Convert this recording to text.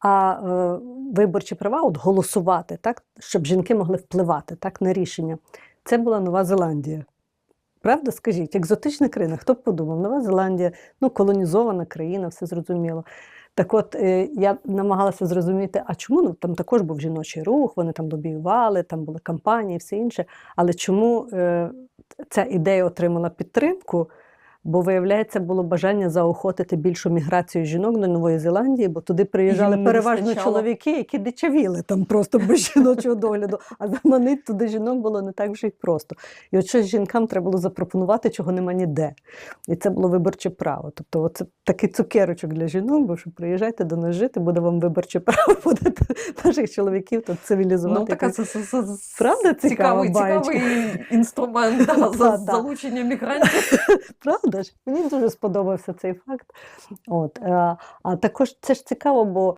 А е, виборчі права, от голосувати, так, щоб жінки могли впливати так, на рішення, це була Нова Зеландія. Правда, скажіть, екзотична країна, хто б подумав? Нова Зеландія, ну, колонізована країна, все зрозуміло. Так от е, я намагалася зрозуміти, а чому ну, там також був жіночий рух, вони там лобіювали, там були кампанії, все інше. Але чому е, ця ідея отримала підтримку? Бо, виявляється, було бажання заохотити більшу міграцію жінок до Нової Зеландії, бо туди приїжджали Їм переважно вистачало. чоловіки, які дичавіли там просто без жіночого догляду. А заманити туди жінок було не так вже й просто. І от щось жінкам треба було запропонувати, чого нема ніде. І це було виборче право. Тобто, це такий цукерочок для жінок, бо що приїжджайте до нас жити, буде вам виборче право, будете наших чоловіків тут цивілізувати. Ну, така це, це, це Правда цікава цікавий, цікавий інструмент да, за залучення мігрантів. Правда ж? Мені дуже сподобався цей факт. От, е, а також це ж цікаво, бо